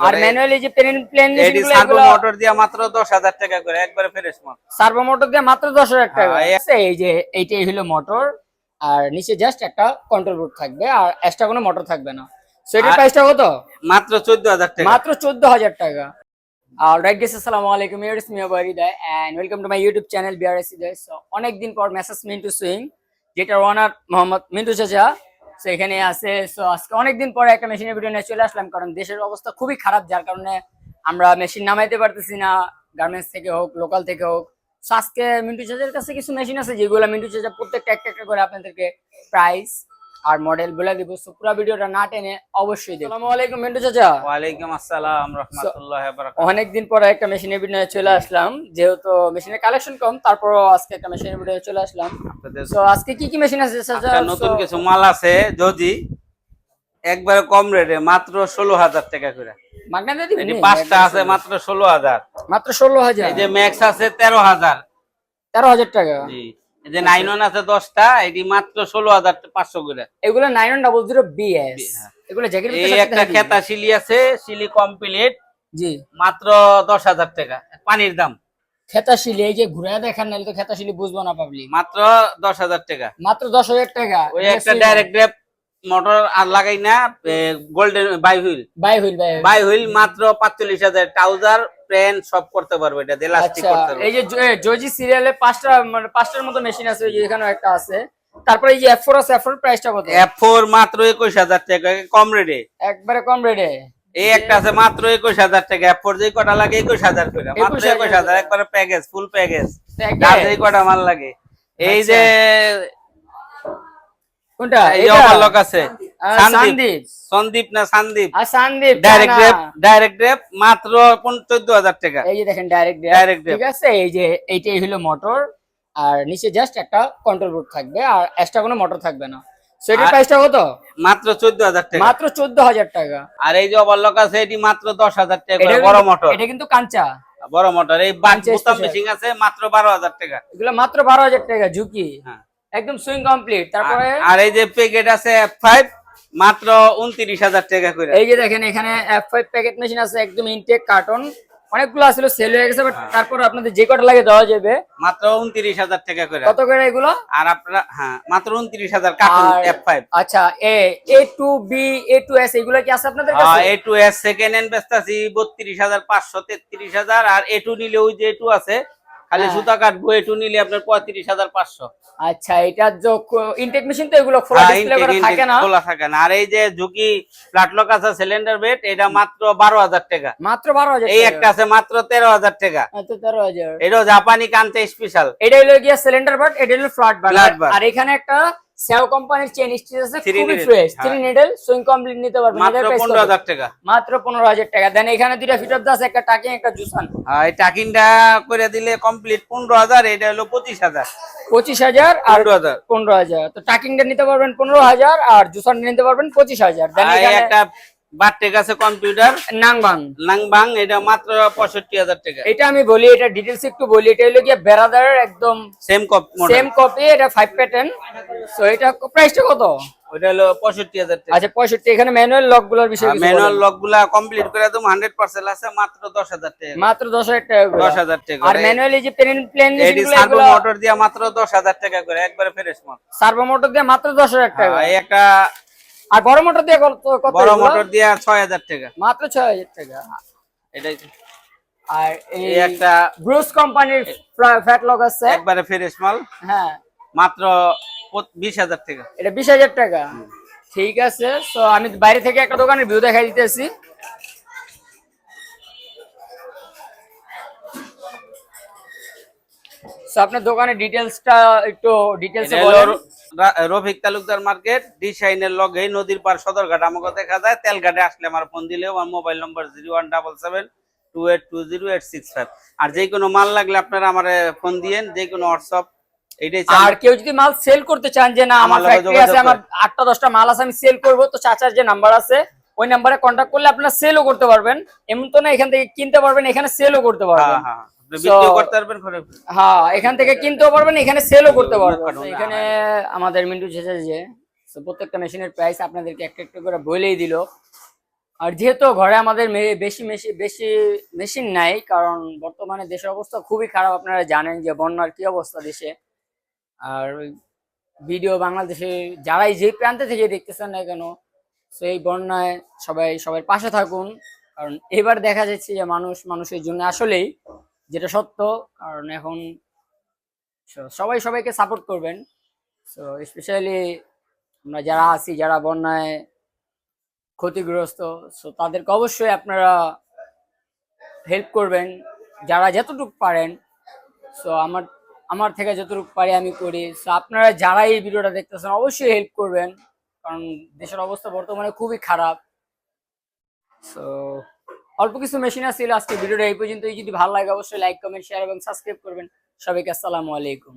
আর। Manually যে plain plain AD servo motor দিয়ে মাত্র দশ হাজার টাকা করে একবারে ফ্রেশ মাল সার্ভো মোটর দিয়ে মাত্র দশ হাজার টাকা হ্যাঁ, এই- যে এইটাই হলো মোটর আর নিচে জাস্ট একটা কন্ট্রোল বোর্ড থাকবে আর এক্সট্রা কোনো মোটর থাকবে না। সো এটার প্রাইসটা কত? মাত্র চোদ্দ হাজার টাকা। মাত্র চোদ্দ হাজার টাকা। আর রাইট গেস আসসালামু আলাইকুম ইউর মিয়া বারিদায় and welcome to my YouTube channel BRAC দায় সো অনেকদিন পর মেসেজ মিন্টু সুইং যেটার ওনার মোহাম্মদ মিন্টু চাচা এখানে আছে সো আজকে অনেকদিন পরে একটা মেশিনের ভিডিও নিয়ে চলে আসলাম, কারণ দেশের অবস্থা খুবই খারাপ, যার কারণে আমরা মেশিন নামাইতে পারতেছি না গার্মেন্টস থেকে হোক লোকাল থেকে হোক। সো আজকে মিন্টু চাচার কাছে কিছু মেশিন আছে, যেগুলো মিন্টু চাচা প্রত্যেকটা, একটা একটা করে আপনাদেরকে প্রাইস আর মডেল বলে দিব সো পুরো ভিডিওটা না টেনে অবশ্যই দেখুন আসসালামু আলাইকুম মিন্টু চাচা। ওয়া আলাইকুম আসসালাম রহমতুল্লাহ অনেকদিন পরে একটা মেশিনের ভিডিও চলে আসলাম যেহেতু মেশিনের কালেকশন কম তারপর আজকে একটা মেশিনের ভিডিও চলে আসলাম। তো আজকে কি কি মেশিন আছে চাচা? নতুন কিছু মাল আছে যদি একবারে কম রেটে মাত্র ষোলো হাজার টাকা করে। মাগনা দিবেন এই পাঁচটা আছে মাত্র ষোলো হাজার। মাত্র ষোলো হাজার? এই যে ম্যাক্স আছে তেরো হাজার। তেরো হাজার টাকা? জি। যে নাইন আছে দশটা এটি মাত্র ষোলো হাজার পাঁচশো করে। এগুলো নাইন ডাবল জিরো বিএস। এগুলো জ্যাকেট এই একটা খেতা শিলি আছে শিলি কমপ্লিট জি। মাত্র দশ হাজার টাকা পানির দাম। খেতা শিলি এই যে ঘুরে দেখান নাহলে তো খেতা শিলি বুঝব না মাত্র দশ হাজার টাকা। মাত্র দশ হাজার টাকা। ওই একটা ডাইরেক্ট ড্রেপ মোটর আর লাগাই না golden bi wheel bi wheel bi wheel bi wheel মাত্র পাঁচচল্লিশ হাজার ট্রাউজার প্যান্ট সব করতে পারবে এটা এলাস্টিক আচ্ছা করতে পারবে। এই যে জ- জজি সিরিয়ালে পাঁচটা মানে পাঁচটার মতো মেশিন আছে ওই যে এখানেও একটা আছে। তারপরে এই যে এফ ফোর আছে এফ ফোর প্রাইসটা কত? এফ ফোর মাত্র একুশ হাজার টাকা কম রেটে একবারে কম রেটে এই একটা আছে মাত্র একুশ হাজার টাকা এফ ফোর যে কটা লাগে একুশ হাজার করে মাত্র 21,000 একুশ হাজার একবারে প্যাকেজ ফুল প্যাকেজ? যার কটা মাল লাগে। এই আচ্ছা। যে কোনটা? এই যে অবালক আছে। সন্দীপ। সন্দীপ। না সন্দীপ? আর সন্দীপ ডাইরেক্ট। ড্রেপ ডাইরেক্ট ড্রেপ মাত্র চোদ্দ হাজার টাকা। এই যে দেখেন ডাইরেক্ট Direct ঠিক আছে এই যে এইটাই হলো মোটর আর নিচে জাস্ট একটা কন্ট্রোল বোর্ড থাকবে আর এক্সট্রা কোনো মোটর থাকবে না। সো প্রাইসটা কত? মাত্র টাকা। মাত্র আর এই যে অবালক আছে এটি মাত্র দশ হাজার টাকা বড় মোটর এটা কিন্তু কাঞ্চা। বড় মোটর এই বোতাম। আছে মাত্র বারো হাজার টাকা। এগুলো মাত্র বারো হাজার টাকা ঝুঁকি। হ্যাঁ। একদম সুইং কমপ্লিট তারপরে আর- এই যে প্যাকেট আছে মাত্র উনত্রিশ হাজার টাকা করে। এই যে দেখেন এখানে এফ ফাইভ প্যাকেট মেশিন আছে একদম ইনটেক কার্টন অনেকগুলো আসলে সেল হয়ে গেছে বাট হ্যাঁ। তারপর আপনাদের যে কটা লাগে দেওয়া যাবে। মাত্র উনত্রিশ হাজার টাকা করে। কত করে এগুলো? আর আপনারা হ্যাঁ মাত্র উনত্রিশ হাজার কার্টুন এফ ফাইভ আচ্ছা A A two B A two S এগুলো কি আছে আপনাদের কাছে? A two S second hand বেচতেছি বত্রিশ হাজার পাঁচশো তেত্রিশ হাজার আর এ টু নিলে ওই যে এ টু আছে খালি হ্যাঁ। সুতা কাটবো একটু নিলে আপনার পঁয়ত্রিশ হাজার পাঁচশো। আচ্ছা এটা ইনটেক মেশিন তো এগুলো খোলা হ্যাঁ, থাকে না। খোলা থাকে না। আর এই যে ঝুঁকি প্লাটলক আছে সিলিন্ডার বেড এটা মাত্র বারো হাজার টাকা। মাত্র বারো হাজার এই একটা আছে মাত্র তেরো হাজার টাকা। আচ্ছা তেরো হাজার। এটা জাপানি কান্তে স্পেশাল এটা হলো গিয়া সিলিন্ডার বেড এটা হলো ফ্ল্যাট বার আর এখানে একটা সেও কোম্পানির চেন স্টিচ আছে খুবই ফ্রেশ 3 নিডল সুইং কমপ্লিট নিতে পারবেন। মাত্র এটার price পনেরো কত? হাজার টাকা। মাত্র পনেরো হাজার টাকা। দেন এখানে দুইটা ফিটার দাস একটা টাকিং একটা জুসান এই টাকিংটা করে দিলে কমপ্লিট পনেরো হাজার এটা হলো পঁচিশ হাজার। পঁচিশ হাজার আর পনেরো হাজার। পনেরো হাজার। তো টাকিংটা নিতে পারবেন পনেরো হাজার আর জুসানটা নিতে পারবেন পঁচিশ হাজার। দেন এখানে একটা বারটেক আছে কম্পিউটার। নাংবাং। লাংবাং এটা মাত্র পঁয়ষট্টি হাজার টাকা। এটা আমি বলি এটা ডিটেলস একটু বলি এটা হলো গিয়ে বেরাদারের একদম সেম কপ সেম কপি এটা ফাইভ প্যাটার্ন সো এটা প্রাইসটা কত? হলো পঁয়ষট্টি হাজার টাকা। আচ্ছা পঁয়ষট্টি এখানে ম্যানুয়াল লকগুলোর বিষয়ে ম্যানুয়াল লকগুলা কমপ্লিট করে দেবো হান্ড্রেড পার্সেন্ট আছে মাত্র দশ হাজার টাকা। মাত্র দশ হাজার টাকা দশ হাজার টাকা আর ম্যানুয়ালি যে প্লেন প্লেন সার্ভো মোটর দিয়ে মাত্র দশ হাজার টাকা করে একবারে ফ্রেশ মাল সার্ভো মোটর দিয়ে মাত্র দশ হাজার টাকা এই একটা আর বড় মোটর দিয়ে কত বড় মোটর দিয়ে ছয় হাজার টাকা। মাত্র ছয় হাজার টাকা। এটাই আর এই একটা ব্রুস কোম্পানির ফ্যাট লক আছে। একবারে ফ্রেশ মাল। হ্যাঁ। মাত্র পত- বিশ হাজার টাকা। এটা বিশ হাজার টাকা। ঠিক আছে তো আমি বাইরে থেকে একটা দোকানের ভিউ দেখাই দিতেছি। আপনার দোকানের ডিটেলসটা একটু ডিটেলসে এটা বলেন। রফিক তালুকদার মার্কেট ডিসাইনের লগে নদীর পার সদরঘাট। আমাকে দেখা যায় তেলঘাটে আসলে আমার ফোন দিলে আমার mobile number zero one double seven two eight two zero eight six five আর যে কোনো মাল লাগলে আপনারা আমার ফোন দিয়েন যে কোনো হোয়াটসঅ্যাপ আর কেউ যদি মাল সেল করতে চান যে না আমার আমার ফ্যাক্টরি আছে আমার আটটা দশটা মাল আছে আমি সেল করব। তো চাচার যে নাম্বার আছে ওই নাম্বারে কন্ট্যাক্ট করলে আপনারা সেলও করতে পারবেন। এমন তো না এখান থেকে কিনতে পারবেন এখানে সেলও করতে হ্যাঁ পারবেন হ্যাঁ এখান থেকে কিনতেও পারবেন এখানে সেলও করতে পারবেন। তো। এখানে আমাদের মিন্টু যে প্রত্যেকটা মেশিনের প্রাইস আপনাদেরকে একটা একটা করে বলেই দিল। আর যেহেতু ঘরে আমাদের বেশি মেশি বেশি মেশিন নাই কারণ বর্তমানে দেশের অবস্থা খুবই খারাপ আপনারা জানেন যে বন্যার কি অবস্থা দেশে। আর ভিডিও বাংলাদেশে যারাই যে প্রান্তে থেকে দেখতেছেন না কেন সেই বন্যায় সবাই সবার পাশে থাকুন। কারণ এবার দেখা যাচ্ছে যে মানুষ মানুষের জন্য আসলেই যেটা সত্য, কারণ এখন সবাই সবাইকে সাপোর্ট করবেন। সো স্পেশালি আমরা যারা আছি, যারা বন্যায় ক্ষতিগ্রস্ত সো তাদেরকে অবশ্যই আপনারা হেল্প করবেন, যারা যতটুকু পারেন। সো আমার আমার থেকে যতটুকু পারি আমি করি। সো আপনারা যারা এই ভিডিওটা দেখতেছেন, অবশ্যই হেল্প করবেন, কারণ দেশের অবস্থা বর্তমানে খুবই খারাপ। সো অল্প কিছু মেশিন আছে আজকে ভিডিওটা এই পর্যন্তই। যদি ভালো লাগে, অবশ্যই লাইক কমেন্ট শেয়ার এবং সাবস্ক্রাইব করবেন। সবাইকে আসসালামু আলাইকুম।